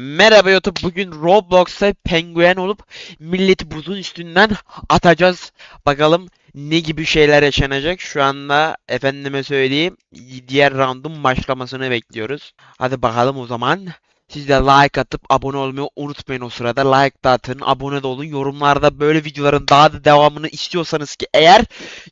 Merhaba YouTube. Bugün Roblox'ta penguen olup milleti buzun üstünden atacağız. Bakalım ne gibi şeyler yaşanacak. Şu anda efendime söyleyeyim diğer round'un başlamasını bekliyoruz. Hadi bakalım o zaman. Siz de like atıp abone olmayı unutmayın o sırada. Like da atın, abone de olun. Yorumlarda böyle videoların daha da devamını istiyorsanız ki eğer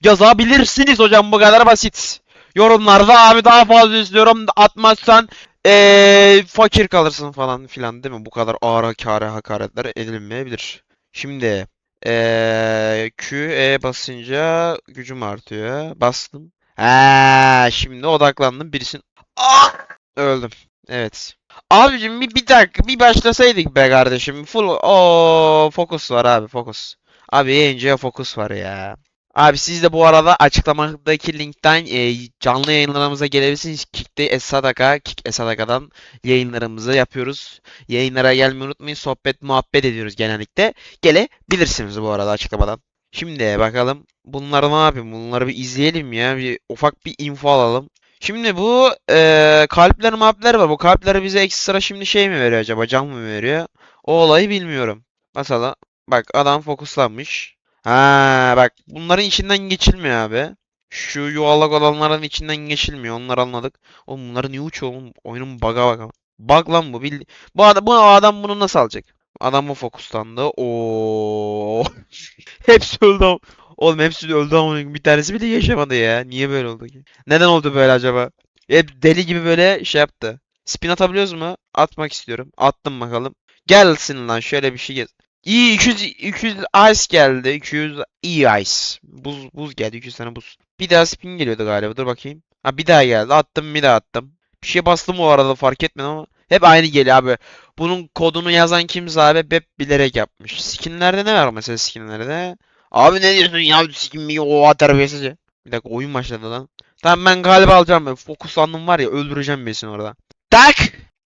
yazabilirsiniz hocam bu kadar basit. Yorumlarda abi daha fazla istiyorum atmazsan eee fakir kalırsın falan filan değil mi? Bu kadar ağır hakare hakaretler edilmeyebilir. Şimdi eee Q E basınca gücüm artıyor. Bastım. Ha, şimdi odaklandım. Birisinin Ah! öldüm. Evet. Abicim bir, bir dakika bir başlasaydık be kardeşim. Full o fokus var abi fokus. Abi yayıncıya fokus var ya. Abi siz de bu arada açıklamadaki linkten e, canlı yayınlarımıza gelebilirsiniz. Kick'te Esadaka, Kick Esadaka'dan yayınlarımızı yapıyoruz. Yayınlara gelmeyi unutmayın. Sohbet, muhabbet ediyoruz genellikle. Gelebilirsiniz bu arada açıklamadan. Şimdi bakalım bunları ne yapayım? Bunları bir izleyelim ya. Bir ufak bir info alalım. Şimdi bu e, kalpler mapler var. Bu kalpleri bize ekstra şimdi şey mi veriyor acaba? Can mı veriyor? O olayı bilmiyorum. Mesela bak adam fokuslanmış. Ha bak bunların içinden geçilmiyor abi. Şu yuvarlak olanların içinden geçilmiyor. Onları anladık. Oğlum bunları niye uçuyor oğlum? Oyunun bug'a bak. Bug lan bu. Bildi bu adam, bu adam bunu nasıl alacak? Adam mı fokuslandı? Oo. hepsi öldü. Oğlum hepsi öldü ama bir tanesi bile yaşamadı ya. Niye böyle oldu ki? Neden oldu böyle acaba? Hep deli gibi böyle şey yaptı. Spin atabiliyoruz mu? Atmak istiyorum. Attım bakalım. Gelsin lan şöyle bir şey gel. İyi 200 200 ice geldi. 200 iyi ice. Buz buz geldi. 200 tane buz. Bir daha spin geliyordu galiba. Dur bakayım. Ha bir daha geldi. Attım bir daha attım. Bir şey bastım o arada fark etmedim ama hep aynı geliyor abi. Bunun kodunu yazan kimse abi hep bilerek yapmış. Skinlerde ne var mesela skinlerde? Abi ne diyorsun ya skin mi o terbiyesizce. Bir dakika oyun başladı lan. Tamam ben galiba alacağım ben. Fokuslandım var ya öldüreceğim birisini orada. Tak!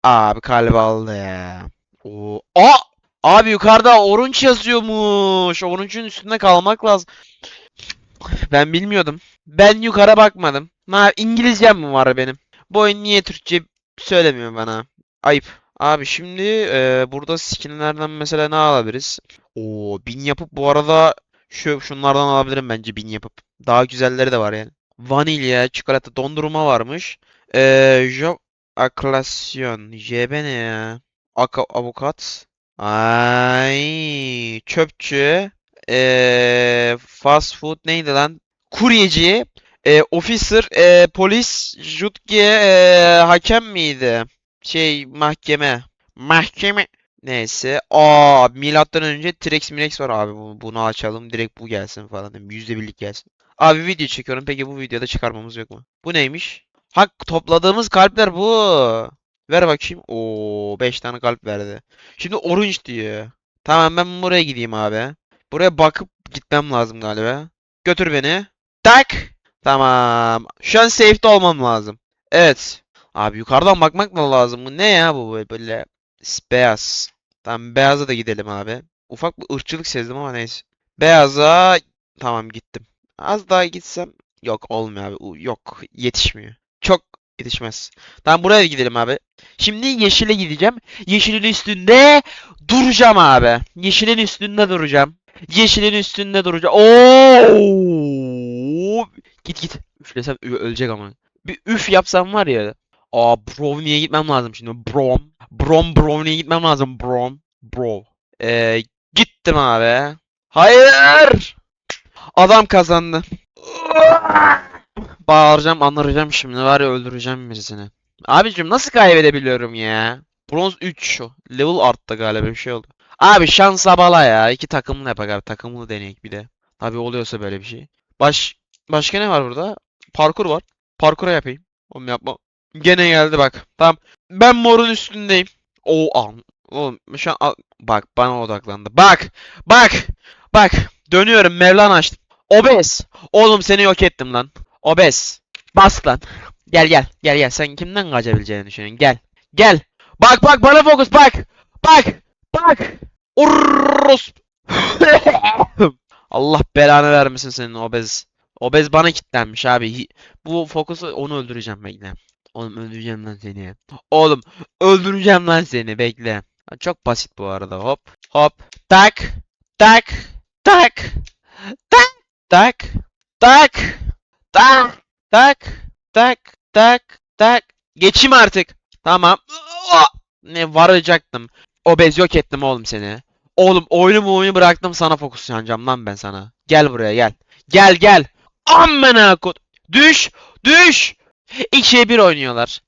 Abi galiba aldı ya. Oo. Aa! Abi yukarıda orange yazıyormuş. Orange'un üstünde kalmak lazım. Ben bilmiyordum. Ben yukarı bakmadım. Ha, İngilizcem mi var benim? Bu oyun niye Türkçe söylemiyor bana? Ayıp. Abi şimdi e, burada skinlerden mesela ne alabiliriz? Oo, bin yapıp bu arada şu şunlardan alabilirim bence bin yapıp. Daha güzelleri de var yani. Vanilya, çikolata, dondurma varmış. Eee, jo aklasyon. JB ne ya? Avukat. Ay, çöpçü. Eee, fast food neydi lan? Kuryeci. Eee, officer. Eee, polis. Jutge. Eee, hakem miydi? Şey, mahkeme. Mahkeme. Neyse. Aa, milattan önce T-Rex Mirex var abi. Bu- Bunu açalım. Direkt bu gelsin falan. Yüzde birlik gelsin. Abi video çekiyorum. Peki bu videoda çıkarmamız yok mu? Bu neymiş? Hak topladığımız kalpler bu. Ver bakayım. Oo 5 tane kalp verdi. Şimdi orange diyor. Tamam ben buraya gideyim abi. Buraya bakıp gitmem lazım galiba. Götür beni. Tak. Tamam. Şu an safe'de olmam lazım. Evet. Abi yukarıdan bakmak mı lazım? Bu ne ya bu böyle- böyle beyaz. Tamam beyaza da gidelim abi. Ufak bir ırkçılık sezdim ama neyse. Beyaza tamam gittim. Az daha gitsem yok olmuyor abi. Yok yetişmiyor. Çok yetişmez. Tamam buraya gidelim abi. Şimdi yeşile gideceğim. Yeşilin üstünde duracağım abi. Yeşilin üstünde duracağım. Yeşilin üstünde duracağım. Oo! Git git. Üflesem ölecek ama. Bir üf yapsam var ya. Aa Brownie'ye gitmem lazım şimdi. Brom. Brom Brownie'ye gitmem lazım. Brom. Bro. Ee, gittim abi. Hayır! Adam kazandı. Bağıracağım, anıracağım şimdi. Var ya öldüreceğim birisini. Abicim nasıl kaybedebiliyorum ya? Bronz 3 o. Level arttı galiba bir şey oldu. Abi şansa bala ya. İki takımlı yapak abi. Takımlı deneyek bir de. Tabii oluyorsa böyle bir şey. Baş başka ne var burada? Parkur var. Parkura yapayım. Oğlum yapma. Gene geldi bak. Tamam. Ben morun üstündeyim. O an. Oğlum şu an bak bana odaklandı. Bak. Bak. Bak. Dönüyorum. Mevlan açtım. Obez. Oğlum seni yok ettim lan. Obez. Bas lan. Gel gel. Gel gel. Sen kimden kaçabileceğini düşünüyorsun? Gel. Gel. Bak bak bana fokus bak. Bak. Bak. Urros. Allah belanı vermesin senin obez. Obez bana kilitlenmiş abi. Bu fokusu onu öldüreceğim bekle. Oğlum öldüreceğim lan seni. Oğlum öldüreceğim lan seni bekle. Çok basit bu arada hop hop tak tak tak tak tak tak tak tak tak tak tak geçeyim artık. Tamam. Ne varacaktım. Obez yok ettim oğlum seni. Oğlum oyunu oyunu bıraktım sana fokuslanacağım lan ben sana. Gel buraya gel. Gel gel. Amına kod. Düş. Düş. 2'ye 1 oynuyorlar.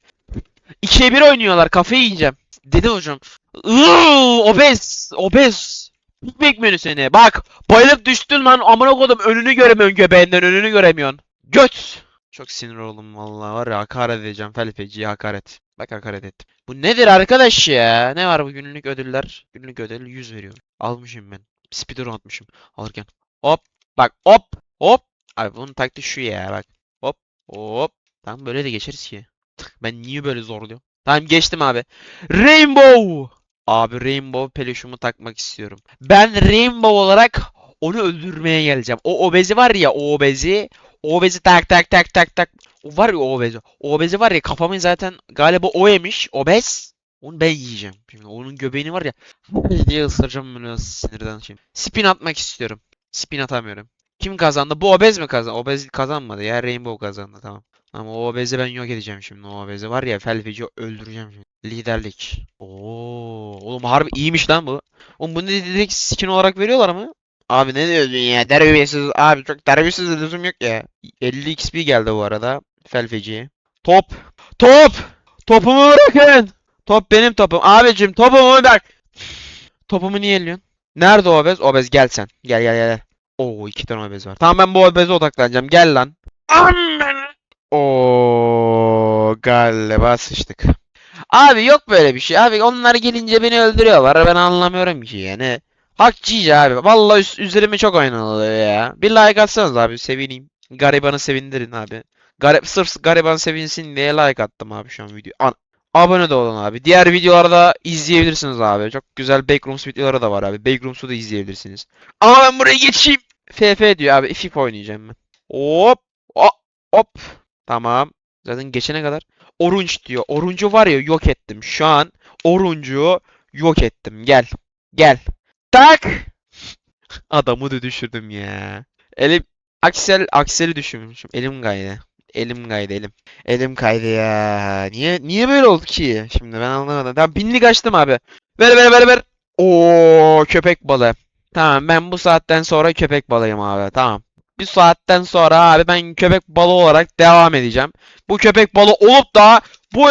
2'ye 1 oynuyorlar. Kafayı yiyeceğim. Dedi hocam. Iıı, obez. Obez. Big menü seni. Bak. Bayılıp düştün lan. Amına kodum önünü göremiyorsun göbeğinden. Önünü göremiyorsun. Göt. Çok sinir oldum vallahi var ya hakaret edeceğim Felfeci'ye hakaret. Bak hakaret ettim. Bu nedir arkadaş ya? Ne var bu günlük ödüller? Günlük ödül 100 veriyor. Almışım ben. Speedrun atmışım alırken. Hop bak hop hop. Abi bunun taktiği şu ya bak. Hop hop. Tamam böyle de geçeriz ki. Ben niye böyle zorluyorum? Tamam geçtim abi. Rainbow. Abi Rainbow peluşumu takmak istiyorum. Ben Rainbow olarak onu öldürmeye geleceğim. O obezi var ya o obezi. Obezi tak tak tak tak tak. O var ya obezi. Obezi var ya kafamı zaten galiba o yemiş. Obez. Onu ben yiyeceğim. Şimdi onun göbeğini var ya diye ısıracağım böyle sinirden şimdi. Spin atmak istiyorum. Spin atamıyorum. Kim kazandı? Bu obez mi kazandı? Obez kazanmadı ya. Rainbow kazandı tamam. Ama o obezi ben yok edeceğim şimdi. O obezi var ya felfeci öldüreceğim şimdi. Liderlik. Oo, oğlum harbi iyiymiş lan bu. Oğlum bunu direkt skin olarak veriyorlar mı? Abi ne diyorsun ya? Terbiyesiz. Abi çok terbiyesiz de lüzum yok ya. 50 XP geldi bu arada. Felfeciye. Top. Top. Topumu bırakın. Top benim topum. Abicim topumu bırak. Topumu niye elliyorsun? Nerede obez? Obez gel sen. Gel gel gel. Oo iki tane obez var. Tamam ben bu obeze odaklanacağım. Gel lan. Amen. Oo galiba sıçtık. Abi yok böyle bir şey. Abi onlar gelince beni öldürüyorlar. Ben anlamıyorum ki yani. Hakçıyca abi. Vallahi üst, üzerime çok oynanılıyor ya. Bir like atsanız abi sevineyim. Garibanı sevindirin abi. Garip, sırf gariban sevinsin diye like attım abi şu an video. An Abone de olun abi. Diğer videolarda izleyebilirsiniz abi. Çok güzel Backrooms videoları da var abi. Backrooms'u da izleyebilirsiniz. Ama ben buraya geçeyim. FF diyor abi. FIF oynayacağım ben. Hop. Hop. Hop. Tamam. Zaten geçene kadar. Orunç diyor. Oruncu var ya yok ettim. Şu an Oruncu yok ettim. Gel. Gel. Tak. Adamı da düşürdüm ya. Elim Aksel Aksel'i düşürmüşüm. Elim kaydı. Elim kaydı elim. Elim kaydı ya. Niye niye böyle oldu ki? Şimdi ben anlamadım. Tamam binlik açtım abi. Ver ver ver ver. Oo köpek balığı. Tamam ben bu saatten sonra köpek balığıyım abi. Tamam. Bir saatten sonra abi ben köpek balığı olarak devam edeceğim. Bu köpek balığı olup da bu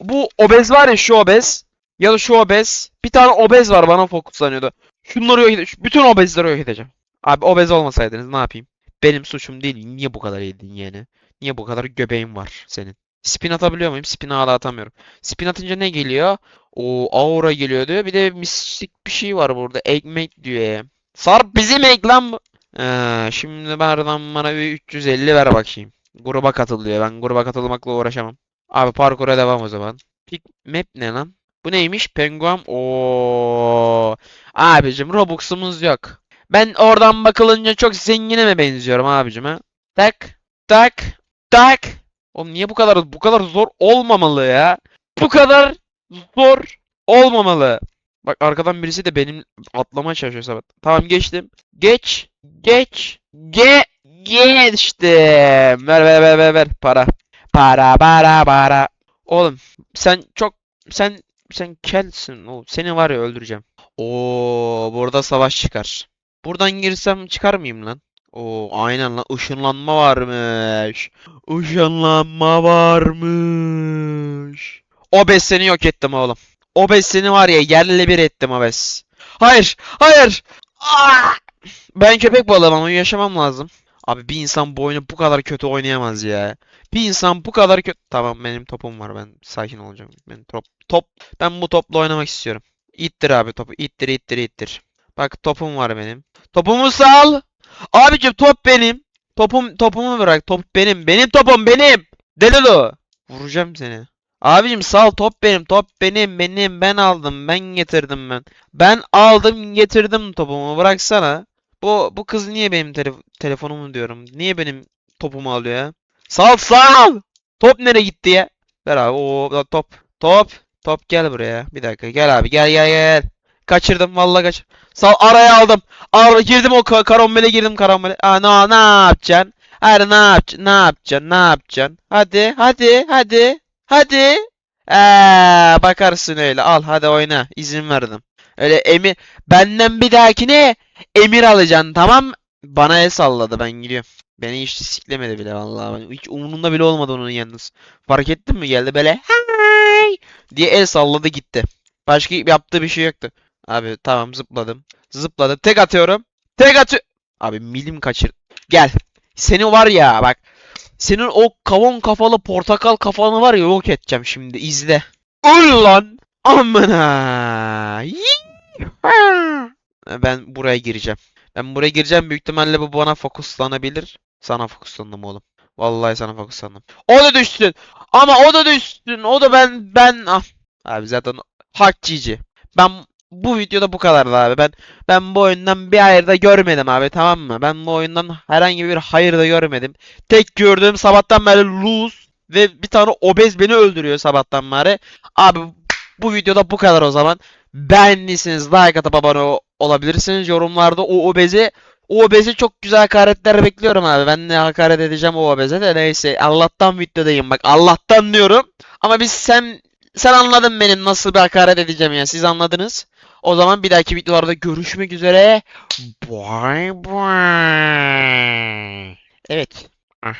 bu obez var ya şu obez ya da şu obez. Bir tane obez var bana fokuslanıyordu. Şunları yok edeceğim. Bütün obezleri yok edeceğim. Abi obez olmasaydınız ne yapayım? Benim suçum değil. Niye bu kadar yedin yani? Niye bu kadar göbeğin var senin? Spin atabiliyor muyum? Spin hala atamıyorum. Spin atınca ne geliyor? O aura geliyor diyor. Bir de mistik bir şey var burada. Ekmek diyor. Sarp bizim ek lan bu. Ee, şimdi bana bana bir 350 ver bakayım. Gruba katıl diyor. Ben gruba katılmakla uğraşamam. Abi parkura devam o zaman. Pick map ne lan? Bu neymiş? Penguin. Oo. Abicim Robux'umuz yok. Ben oradan bakılınca çok zengine mi benziyorum abicim ha? Tak tak tak. Oğlum niye bu kadar bu kadar zor olmamalı ya? Bu kadar zor olmamalı. Bak arkadan birisi de benim atlamaya çalışıyor Sabat. Tamam geçtim. Geç. Geç. Ge geçtim. Ver ver ver ver ver. Para. Para para para. Oğlum sen çok sen sen kelsin. oğlum. Seni var ya öldüreceğim. Oo burada savaş çıkar. Buradan girsem çıkar mıyım lan? Oo aynen lan ışınlanma varmış. Işınlanma varmış. Obez seni yok ettim oğlum. Obez seni var ya yerle bir ettim obez. Hayır, hayır. Ah! Ben köpek balığım ama yaşamam lazım. Abi bir insan bu oyunu bu kadar kötü oynayamaz ya. Bir insan bu kadar kötü... Tamam benim topum var ben sakin olacağım. Ben top, top, ben bu topla oynamak istiyorum. İttir abi topu, ittir ittir ittir. Bak topum var benim. Topumu sal. Abicim top benim. Topum topumu bırak. Top benim. Benim topum benim. Delulu. Vuracağım seni. Abicim sal top benim. Top benim. Benim. Ben aldım. Ben getirdim ben. Ben aldım getirdim topumu. Bıraksana. Bu bu kız niye benim tele- telefonumu diyorum. Niye benim topumu alıyor ya? Sal sal. Top nereye gitti ya? Ver abi. Oo top. Top. Top gel buraya. Bir dakika. Gel abi. Gel gel gel. Kaçırdım vallahi kaçır. Sal araya aldım. Ar girdim o ka karambole girdim karambole. Aa ne ne yapacaksın? Hadi ne yapacaksın? Ne yapacaksın? Ne yapacaksın? Hadi hadi hadi. Hadi. Eee bakarsın öyle. Al hadi oyna. İzin verdim. Öyle emir benden bir dahakine emir alacaksın tamam? Bana el salladı ben gidiyorum. Beni hiç siklemedi bile vallahi. Hiç umurumda bile olmadı onun yalnız. Fark ettin mi? Geldi böyle hay diye el salladı gitti. Başka yaptığı bir şey yoktu. Abi tamam zıpladım. Zıpladım. Tek atıyorum. Tek atı Abi milim kaçır. Gel. Seni var ya bak. Senin o kavun kafalı portakal kafanı var ya yok edeceğim şimdi. izle. Öl. Amına. Ben buraya gireceğim. Ben buraya gireceğim. Büyük ihtimalle bu bana fokuslanabilir. Sana fokuslandım oğlum. Vallahi sana fokuslandım. O da düşsün. Ama o da düşsün. O da ben ben ah. Abi zaten hak GG. Ben bu videoda bu kadardı abi. Ben ben bu oyundan bir hayır da görmedim abi tamam mı? Ben bu oyundan herhangi bir hayır da görmedim. Tek gördüğüm sabahtan beri lose ve bir tane obez beni öldürüyor sabahtan beri. Abi bu videoda bu kadar o zaman. Beğendiyseniz like atıp abone olabilirsiniz. Yorumlarda o obezi o obeze çok güzel hakaretler bekliyorum abi. Ben de hakaret edeceğim o obeze de neyse. Allah'tan videodayım bak. Allah'tan diyorum. Ama biz sen sen anladın benim nasıl bir hakaret edeceğim ya. Siz anladınız. O zaman bir dahaki videolarda görüşmek üzere. Bye bye. Evet. Ah.